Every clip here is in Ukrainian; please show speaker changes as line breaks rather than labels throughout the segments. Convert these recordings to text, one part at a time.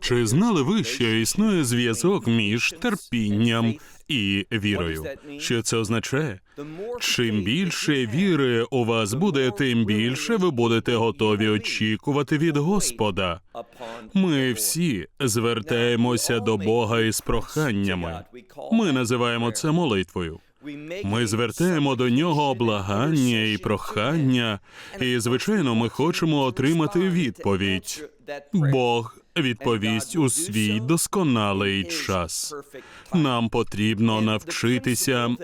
Чи знали ви, що існує зв'язок між терпінням і вірою? Що це означає? Чим більше віри у вас буде, тим більше ви будете готові очікувати від Господа. Ми всі звертаємося до Бога із проханнями. Ми називаємо це молитвою. Ми звертаємо до нього благання і прохання, і звичайно, ми хочемо отримати відповідь. Бог відповість у свій досконалий час. Нам потрібно навчитися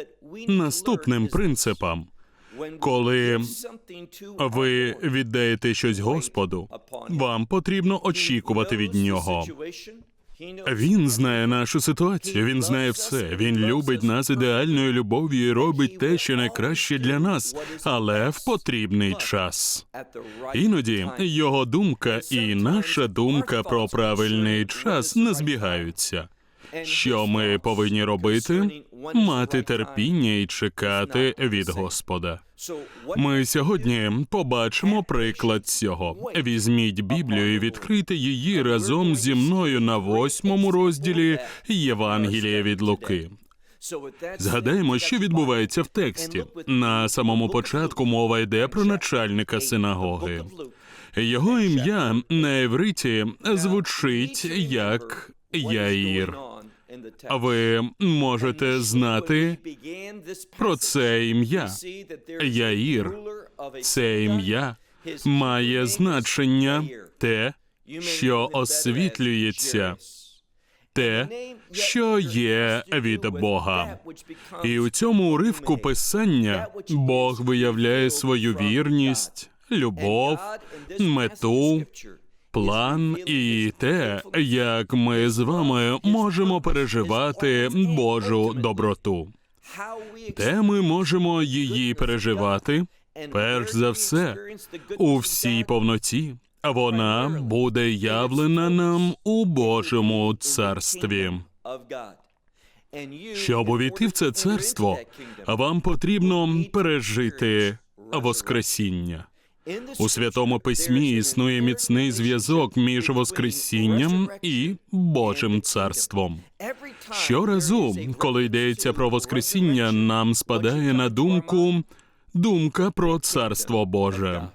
наступним принципам. Коли ви віддаєте щось Господу, вам потрібно очікувати від нього. Він знає нашу ситуацію. Він знає все. Він любить нас ідеальною любов'ю і робить те, що найкраще для нас, але в потрібний час. Іноді його думка і наша думка про правильний час не збігаються. Що ми повинні робити? Мати терпіння і чекати від Господа. Ми сьогодні побачимо приклад цього. Візьміть Біблію і відкрийте її разом зі мною на восьмому розділі Євангелія від Луки. Згадаємо, що відбувається в тексті. На самому початку мова йде про начальника синагоги. Його ім'я на євриті звучить як Яїр. Ви можете знати про це ім'я. Яїр. Це ім'я має значення те, що освітлюється, те, що є від Бога. І у цьому уривку писання Бог виявляє свою вірність, любов, мету, план і те, як ми з вами можемо переживати Божу доброту. Де ми можемо її переживати? Перш за все, у всій повноті. Вона буде явлена нам у Божому царстві. Щоб увійти в це царство, вам потрібно пережити Воскресіння. У святому письмі існує міцний зв'язок між Воскресінням і Божим царством. Щоразу, коли йдеться про Воскресіння, нам спадає на думку думка про царство Боже.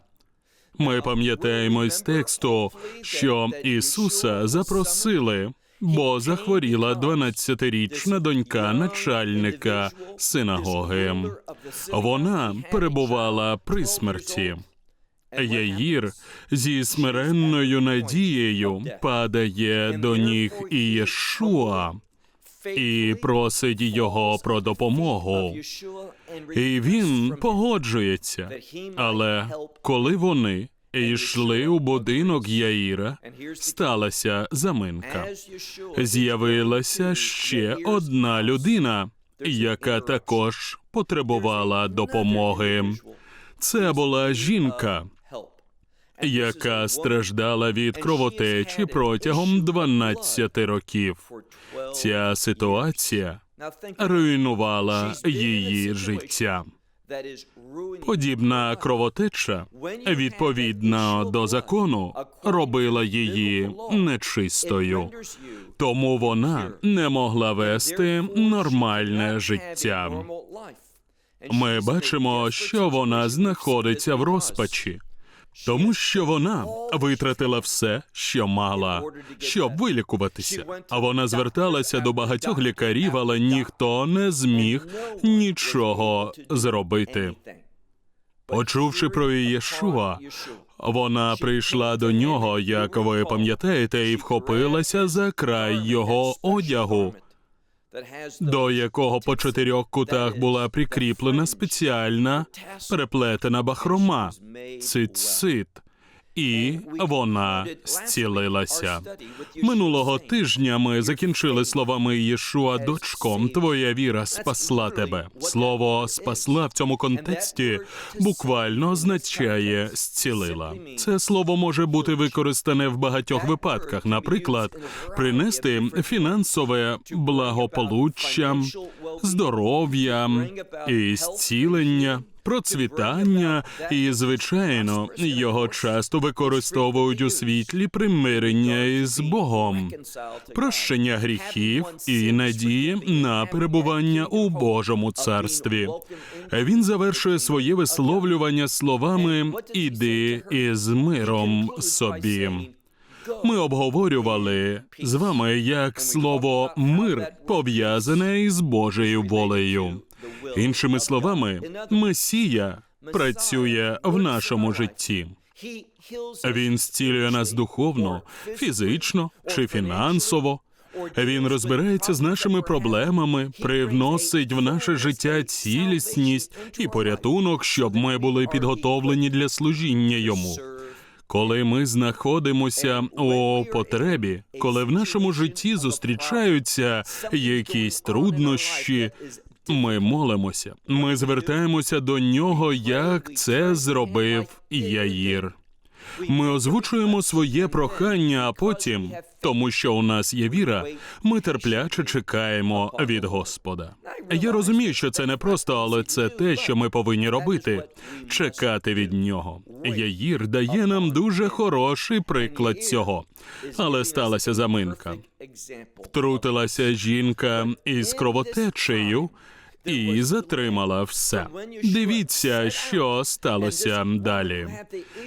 Ми пам'ятаємо із тексту, що Ісуса запросили, бо захворіла 12-річна донька начальника синагоги. Вона перебувала при смерті. Яїр зі смиренною надією падає до ніг Ієшуа і просить його про допомогу. І він погоджується. Але коли вони йшли у будинок Яїра, сталася заминка. З'явилася ще одна людина, яка також потребувала допомоги. Це була жінка, яка страждала від кровотечі протягом 12 років. Ця ситуація руйнувала її життя. Подібна кровотеча, відповідно до закону, робила її нечистою, тому вона не могла вести нормальне життя. Ми бачимо, що вона знаходиться в розпачі, тому що вона витратила все, що мала, щоб вилікуватися. А вона зверталася до багатьох лікарів, але ніхто не зміг нічого зробити. Почувши про Ієшуа, вона прийшла до нього, як ви пам'ятаєте, і вхопилася за край його одягу. До якого по чотирьох кутах була прикріплена спеціальна переплетена бахрома. цицит, і вона зцілилася. Минулого тижня ми закінчили словами Єшуа дочком. Твоя віра спасла тебе. Слово спасла в цьому контексті буквально означає зцілила. Це слово може бути використане в багатьох випадках, наприклад, принести фінансове благополуччя, здоров'я і зцілення. Процвітання, і звичайно, його часто використовують у світлі примирення із Богом, прощення гріхів і надії на перебування у Божому царстві. Він завершує своє висловлювання словами Іди із миром собі. Ми обговорювали з вами, як слово мир пов'язане із Божою волею. Іншими словами, Месія працює в нашому житті. Він зцілює нас духовно, фізично чи фінансово. Він розбирається з нашими проблемами, привносить в наше життя цілісність і порятунок, щоб ми були підготовлені для служіння йому. Коли ми знаходимося у потребі, коли в нашому житті зустрічаються якісь труднощі, ми молимося. Ми звертаємося до нього, як це зробив Яїр. Ми озвучуємо своє прохання, а потім, тому що у нас є віра, ми терпляче чекаємо від Господа. Я розумію, що це не просто, але це те, що ми повинні робити чекати від нього. Яїр дає нам дуже хороший приклад цього, але сталася заминка. Втрутилася жінка із кровотечею і затримала все. Дивіться, що сталося далі.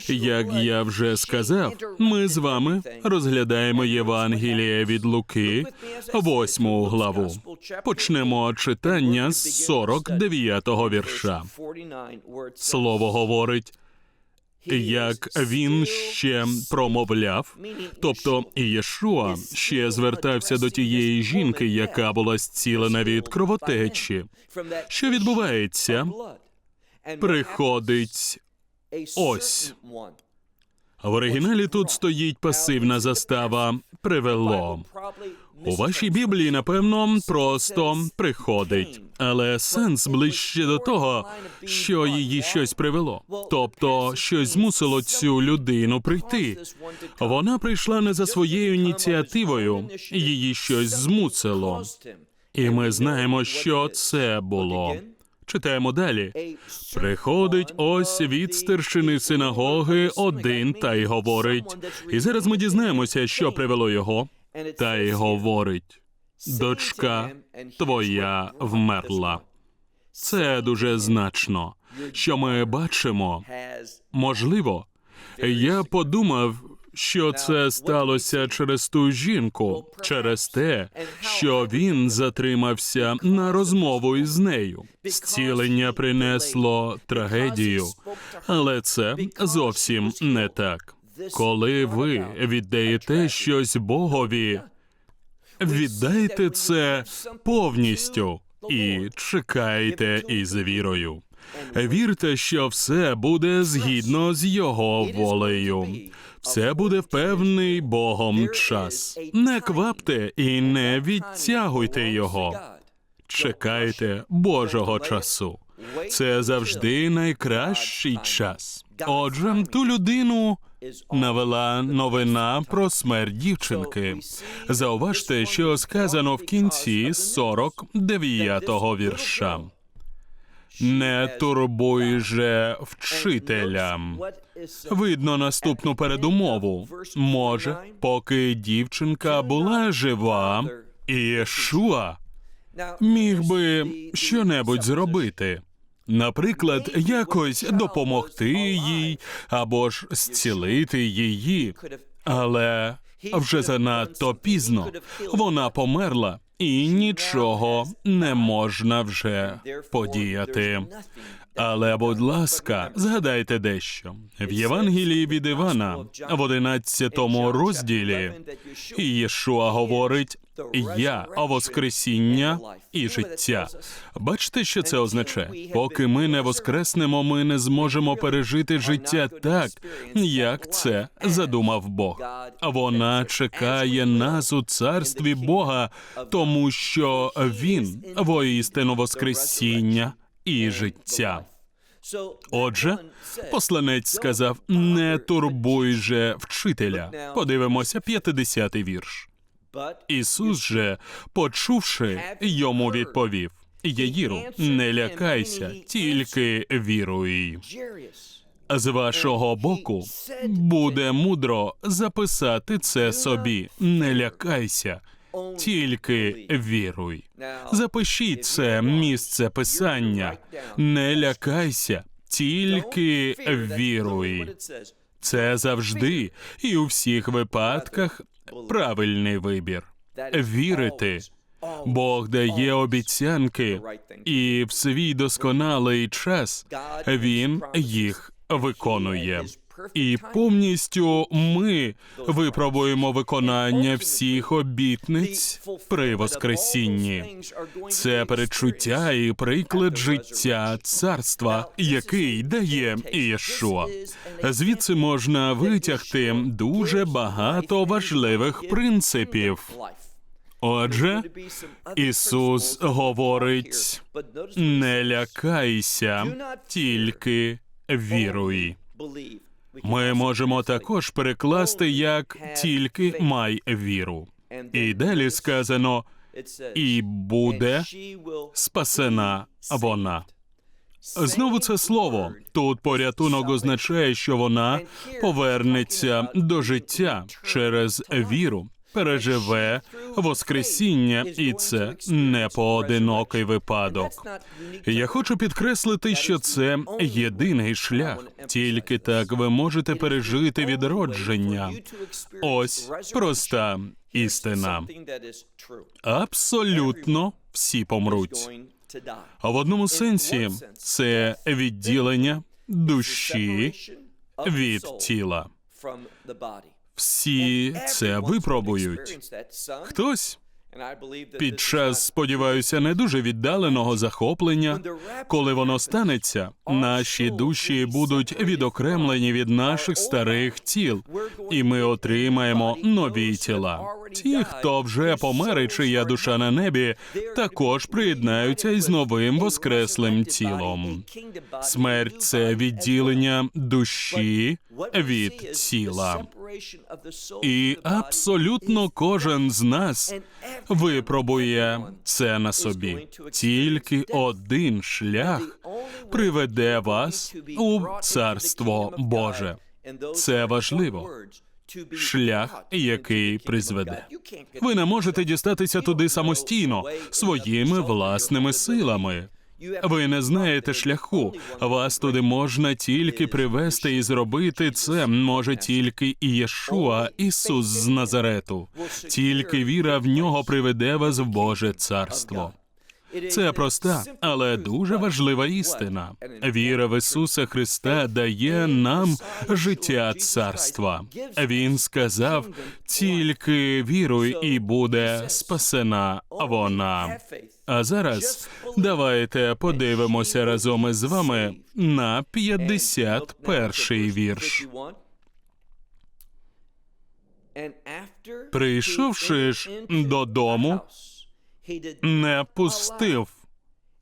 Як я вже сказав, ми з вами розглядаємо Євангеліє від Луки, восьму главу. Почнемо читання з 49-го вірша. Слово говорить. Як він ще промовляв, тобто Єшуа ще звертався до тієї жінки, яка була зцілена від кровотечі. Що відбувається? Приходить ось. В оригіналі тут стоїть пасивна застава привело. У вашій біблії, напевно, просто приходить, але сенс ближче до того, що її щось привело, тобто щось змусило цю людину прийти. Вона прийшла не за своєю ініціативою, її щось змусило. І ми знаємо, що це було. Читаємо далі. Приходить ось від старшини синагоги один та й говорить. І зараз ми дізнаємося, що привело його, та й говорить: дочка твоя вмерла. Це дуже значно. Що ми бачимо? Можливо, я подумав, що це сталося через ту жінку, через те, що він затримався на розмову із нею. Зцілення принесло трагедію, але це зовсім не так. Коли ви віддаєте щось Богові, віддайте це повністю і чекайте із вірою. Вірте, що все буде згідно з його волею. Все буде певний Богом час. Не квапте і не відтягуйте його. Чекайте Божого часу. Це завжди найкращий час. Отже, ту людину навела новина про смерть дівчинки. Зауважте, що сказано в кінці 49-го вірша. Не турбуй же вчителям. Видно наступну передумову. Може, поки дівчинка була жива, Ієшуа міг би щонебудь зробити. Наприклад, якось допомогти їй або ж зцілити її, але вже занадто пізно вона померла, і нічого не можна вже подіяти. Але, будь ласка, згадайте дещо в Євангелії від Івана в 11 розділі Єшуа говорить: Я Воскресіння і життя. Бачите, що це означає? Поки ми не воскреснемо, ми не зможемо пережити життя так, як це задумав Бог. Вона чекає нас у царстві Бога, тому що Він воістину Воскресіння і життя. Отже, посланець сказав: не турбуй же вчителя. Подивимося, 50-й вірш. Ісус же, почувши, йому відповів: Єїру, не лякайся, тільки віруй. З вашого боку буде мудро записати це собі. Не лякайся, тільки віруй. Запишіть це місце писання. Не лякайся, тільки віруй. Це завжди і у всіх випадках правильний вибір. Вірити. Бог дає обіцянки, і в свій досконалий час він їх виконує. І повністю ми випробуємо виконання всіх обітниць при Воскресінні. Це перечуття і приклад життя царства, який дає Ієшуа. Звідси можна витягти дуже багато важливих принципів. Отже, Ісус говорить: не лякайся, тільки віруй. Ми можемо також перекласти як тільки май віру. І далі сказано і буде спасена вона. Знову це слово тут порятунок означає, що вона повернеться до життя через віру, переживе Воскресіння, і це не поодинокий випадок. Я хочу підкреслити, що це єдиний шлях. Тільки так ви можете пережити відродження. Ось проста істина. Абсолютно всі помруть. А в одному сенсі це відділення душі від тіла. Всі це випробують. Хтось під час, сподіваюся, не дуже віддаленого захоплення, коли воно станеться, наші душі будуть відокремлені від наших старих тіл, і ми отримаємо нові тіла. Ті, хто вже помер, і чия душа на небі, також приєднаються із новим воскреслим тілом. Смерть це відділення душі від тіла. І абсолютно кожен з нас випробує це на собі. Тільки один шлях приведе вас у царство Боже. Це важливо. Шлях, який призведе. Ви не можете дістатися туди самостійно своїми власними силами. Ви не знаєте шляху. Вас туди можна тільки привести і зробити це може тільки Ієшуа, Ісус з Назарету. Тільки віра в нього приведе вас в Боже царство. Це проста, але дуже важлива істина. Віра в Ісуса Христа дає нам життя царства. Він сказав: тільки віруй, і буде спасена вона. А зараз давайте подивимося разом із вами на 51-й вірш.
Прийшовши ж додому,
Не пустив.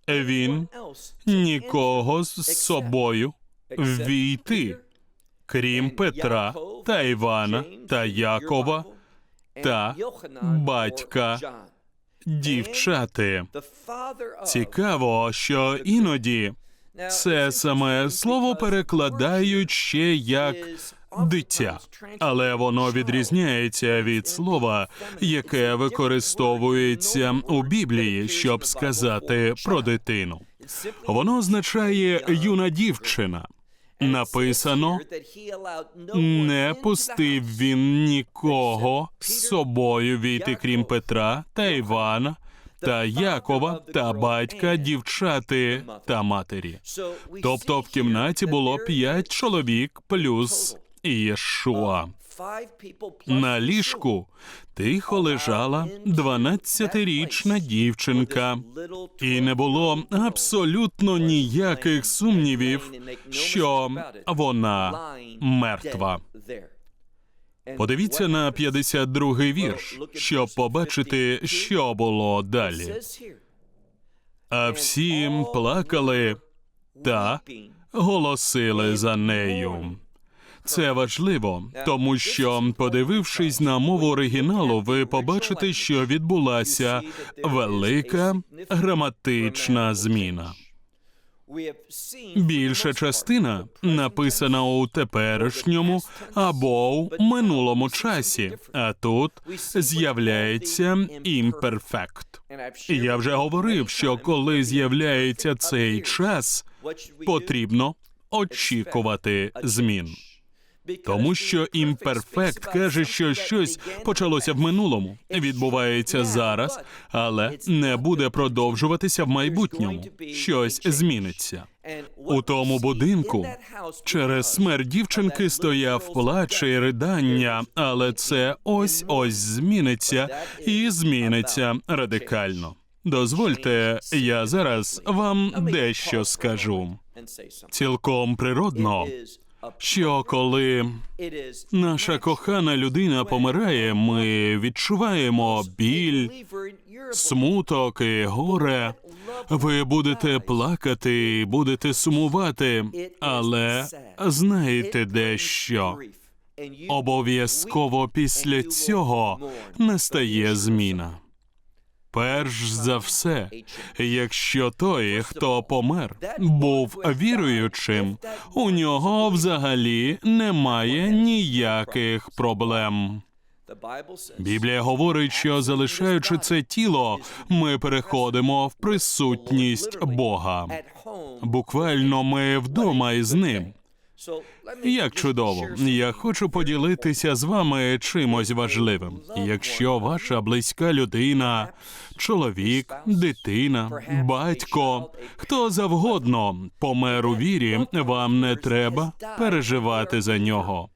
він нікого з собою війти, крім Петра та Івана та Якова та батька дівчати. Цікаво, що іноді це саме слово перекладають ще як дитя, але воно відрізняється від слова, яке використовується у Біблії, щоб сказати про дитину. Воно означає юна дівчина. Написано не пустив він нікого з собою війти, крім Петра та Івана та Якова та батька, дівчати та матері. Тобто в кімнаті було п'ять чоловік плюс Єшуа. На ліжку тихо лежала 12-річна дівчинка, і не було абсолютно ніяких сумнівів, що вона мертва. Подивіться на 52-й вірш, щоб побачити, що було далі. А всі плакали та голосили за нею. Це важливо, тому що, подивившись на мову оригіналу, ви побачите, що відбулася велика граматична зміна. Більша частина написана у теперішньому або у минулому часі, а тут з'являється імперфект. Я вже говорив, що коли з'являється цей час, потрібно очікувати змін. Тому що імперфект каже, що щось почалося в минулому, відбувається зараз, але не буде продовжуватися в майбутньому. Щось зміниться. У тому будинку через смерть дівчинки стояв плач і ридання, але це ось ось зміниться і зміниться радикально. Дозвольте, я зараз вам дещо скажу. Цілком природно, що коли наша кохана людина помирає, ми відчуваємо біль, смуток і горе. Ви будете плакати, будете сумувати, але знаєте дещо. Обов'язково після цього настає зміна. Перш за все, якщо той, хто помер, був віруючим, у нього взагалі немає ніяких проблем. Біблія говорить, що залишаючи це тіло, ми переходимо в присутність Бога. Буквально ми вдома із ним. Як чудово, я хочу поділитися з вами чимось важливим. Якщо ваша близька людина, чоловік, дитина, батько, хто завгодно помер у вірі, вам не треба переживати за нього.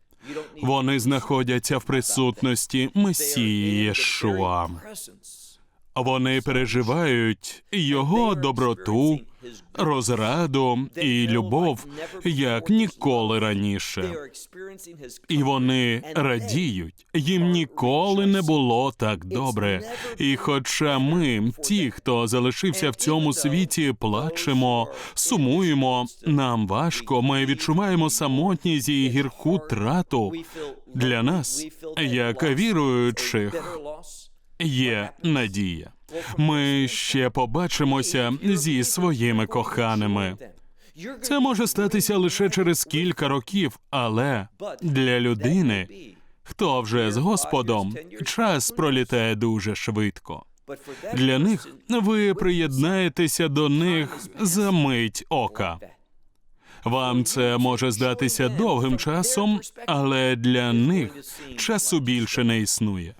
Вони знаходяться в присутності Месії Єшуа. Вони переживають його доброту, розраду і любов як ніколи раніше. І вони радіють. Їм ніколи не було так добре. І хоча ми, ті, хто залишився в цьому світі, плачемо, сумуємо, нам важко, ми відчуваємо самотність і гірку трату. Для нас, як віруючих, є надія. Ми ще побачимося зі своїми коханими. Це може статися лише через кілька років, але для людини, хто вже з Господом, час пролітає дуже швидко. Для них ви приєднаєтеся до них за мить ока. Вам це може здатися довгим часом, але для них часу більше не існує.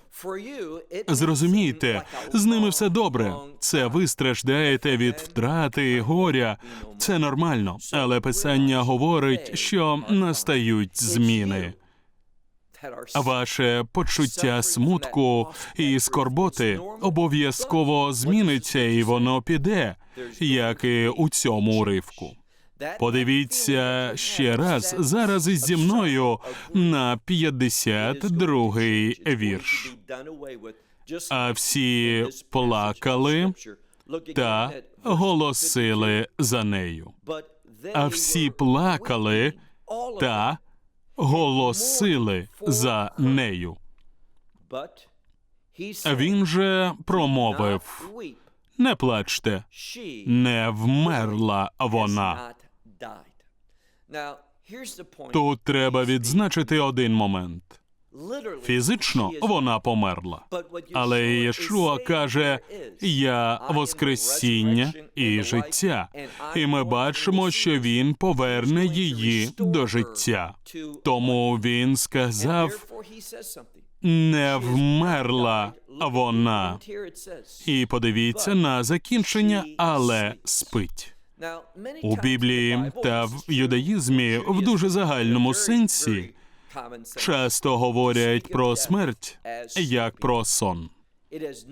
Зрозумійте, з ними все добре. Це ви страждаєте від втрати і горя. Це нормально, але писання говорить, що настають зміни. Ваше почуття смутку і скорботи обов'язково зміниться, і воно піде, як і у цьому уривку. Подивіться ще раз зараз із зі мною на 52-й вірш. А всі плакали та голосили за нею. А всі плакали та голосили за нею. Він же промовив: не плачте, не вмерла вона. Тут треба відзначити один момент. Фізично вона померла. Але Єшуа каже: Я Воскресіння і життя, і ми бачимо, що він поверне її до життя. Тому він сказав: не вмерла вона. І подивіться на закінчення, але спить. У Біблії та в юдаїзмі в дуже загальному сенсі часто говорять про смерть як про сон.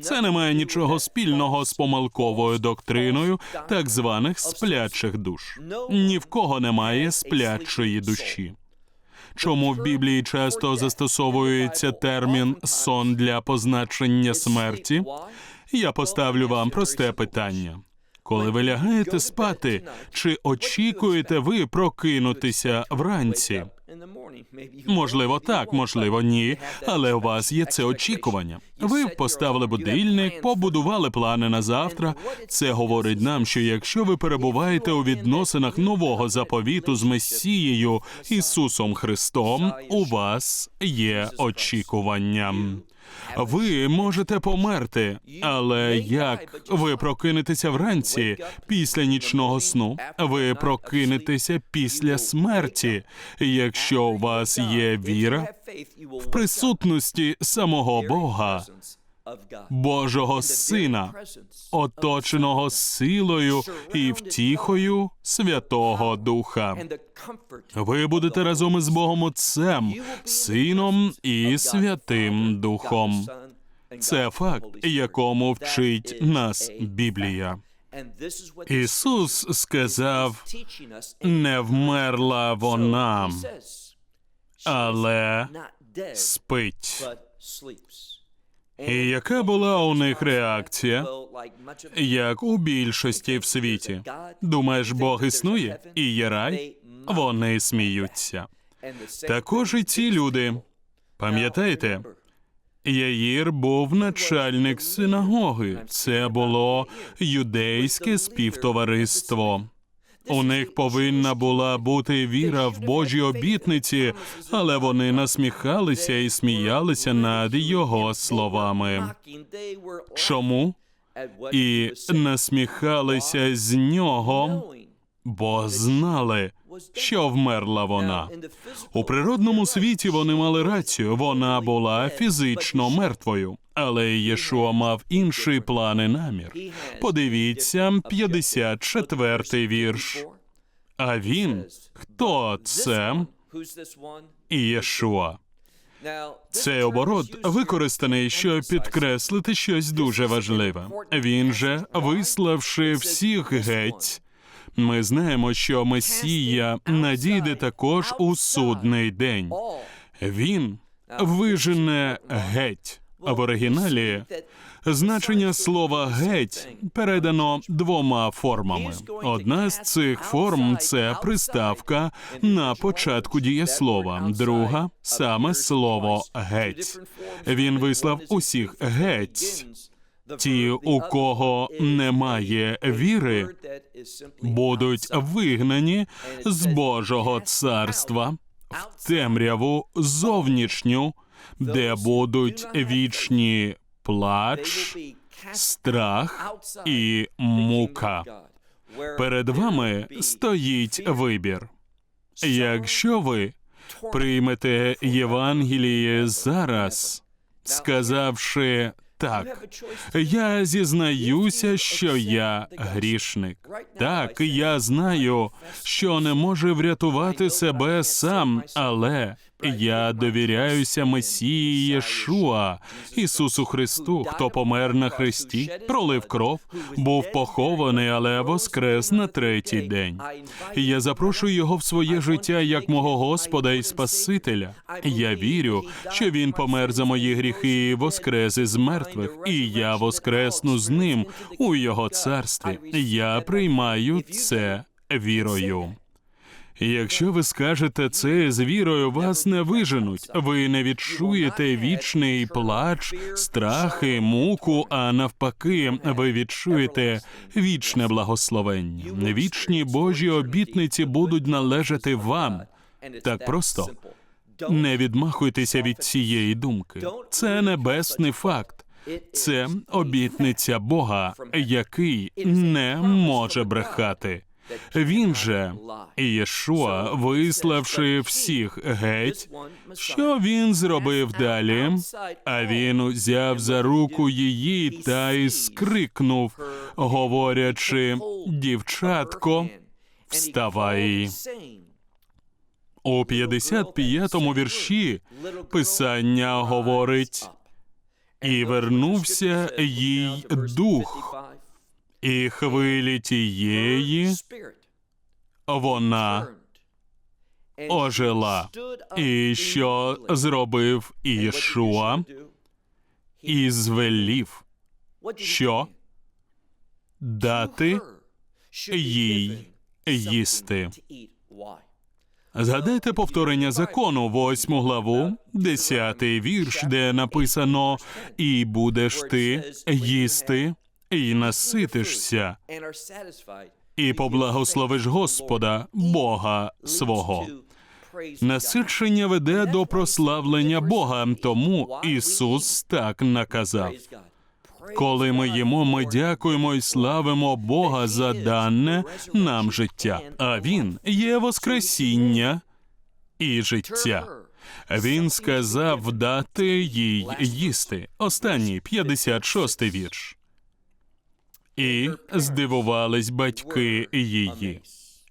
Це не має нічого спільного з помилковою доктриною так званих сплячих душ. Ні в кого немає сплячої душі. Чому в Біблії часто застосовується термін сон для позначення смерті? Я поставлю вам просте питання. Коли ви лягаєте спати, чи очікуєте ви прокинутися вранці? Можливо, так, можливо, ні, але у вас є це очікування. Ви поставили будильник, побудували плани на завтра. Це говорить нам, що якщо ви перебуваєте у відносинах нового заповіту з Месією Ісусом Христом, у вас є очікування. Ви можете померти, але як ви прокинетеся вранці після нічного сну? Ви прокинетеся після смерті, якщо у вас є віра в присутності самого Бога, Божого Сина, оточеного силою і втіхою Святого Духа. Ви будете разом із Богом Отцем, Сином і Святим Духом. Це факт, якому вчить нас Біблія. Ісус сказав, не вмерла вона, але спить. І яка була у них реакція? Як у більшості в світі. Думаєш, Бог існує і є рай? Вони сміються. Також і ці люди. Пам'ятаєте, Яїр був начальник синагоги. Це було юдейське співтовариство. У них повинна була бути віра в Божі обітниці, але вони насміхалися і сміялися над його словами. Чому? І насміхалися з нього, бо знали, що вмерла вона. У природному світі вони мали рацію, вона була фізично мертвою. Але Єшуа мав інший план і намір. Подивіться, 54-й вірш. А він хто це? Ієшуа. Цей оборот використаний, щоб підкреслити щось дуже важливе. Він же, виславши всіх геть, ми знаємо, що Месія надійде також у судний день. Він вижене геть. В оригіналі значення слова геть передано двома формами. Одна з цих форм це приставка на початку дієслова, друга саме слово геть. Він вислав усіх геть. Ті, у кого немає віри, будуть вигнані з Божого царства в темряву зовнішню, де будуть вічні плач, страх і мука. Перед вами стоїть вибір. Якщо ви приймете Євангеліє зараз, сказавши так, я зізнаюся, що я грішник. Так, я знаю, що не можу врятувати себе сам, але я довіряюся Месії Єшуа, Ісусу Христу, хто помер на хресті, пролив кров, був похований, але воскрес на третій день. Я запрошую його в своє життя як мого Господа і Спасителя. Я вірю, що він помер за мої гріхи і воскрес із мертвих, і я воскресну з ним у його царстві. Я приймаю це вірою. Якщо ви скажете це з вірою, вас не виженуть. Ви не відчуєте вічний плач, страхи, муку, а навпаки, ви відчуєте вічне благословення. Вічні Божі обітниці будуть належати вам. Так просто не відмахуйтеся від цієї думки. Це небесний факт. Це обітниця Бога, який не може брехати. Він же, Ієшуа, виславши всіх геть, що він зробив далі? А він узяв за руку її та й скрикнув, говорячи, дівчатко, вставай. У 55-му вірші Писання говорить, і вернувся їй дух, і хвилі тієї вона ожила. І що зробив Ішуа? І звелів. Що? дати їй їсти. Згадайте повторення закону, восьму главу, десятий вірш, де написано І будеш ти їсти, і наситишся, і поблагословиш Господа, Бога свого. Насичення веде до прославлення Бога, тому Ісус так наказав. Коли ми їмо, ми дякуємо і славимо Бога за дане нам життя. А Він є Воскресіння і життя. Він сказав дати їй їсти. Останній 56-й вірш. І здивувались батьки її.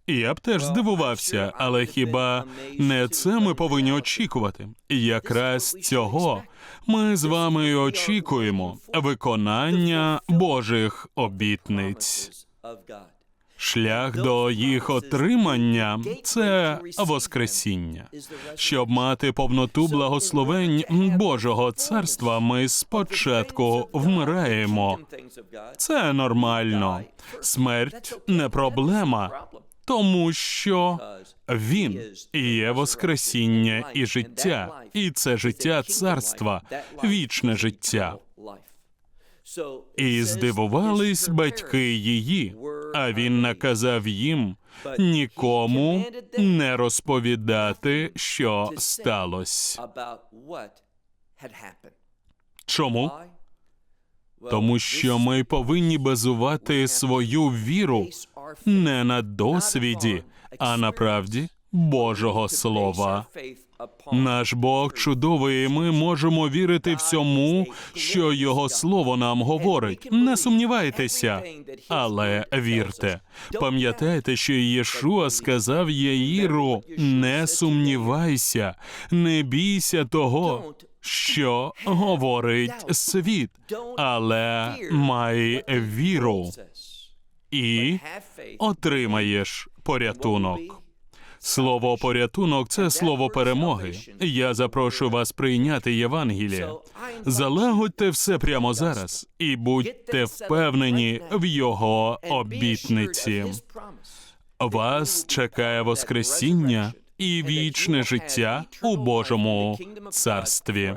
Я б теж здивувався, але хіба не це ми повинні очікувати? Якраз цього ми з вами очікуємо виконання Божих обітниць. Шлях до їх отримання це Воскресіння. Щоб мати повноту благословень Божого царства, ми спочатку вмираємо. Це нормально. Смерть не проблема, тому що він є Воскресіння і життя, і це життя царства, вічне життя. І здивувались батьки її, а він наказав їм нікому не розповідати, що сталося. Чому? Тому що ми повинні базувати свою віру не на досвіді, а на правді Божого Слова. Наш Бог чудовий, і ми можемо вірити всьому, що Його слово нам говорить. Не сумнівайтеся, але вірте. Пам'ятайте, що Єшуа сказав Яїру: не сумнівайся, не бійся того, що говорить світ, але май віру і отримаєш порятунок. Слово порятунок це слово перемоги. Я запрошую вас прийняти Євангеліє. Залагодьте все прямо зараз і будьте впевнені в його обітниці. Вас чекає Воскресіння і вічне життя у Божому царстві.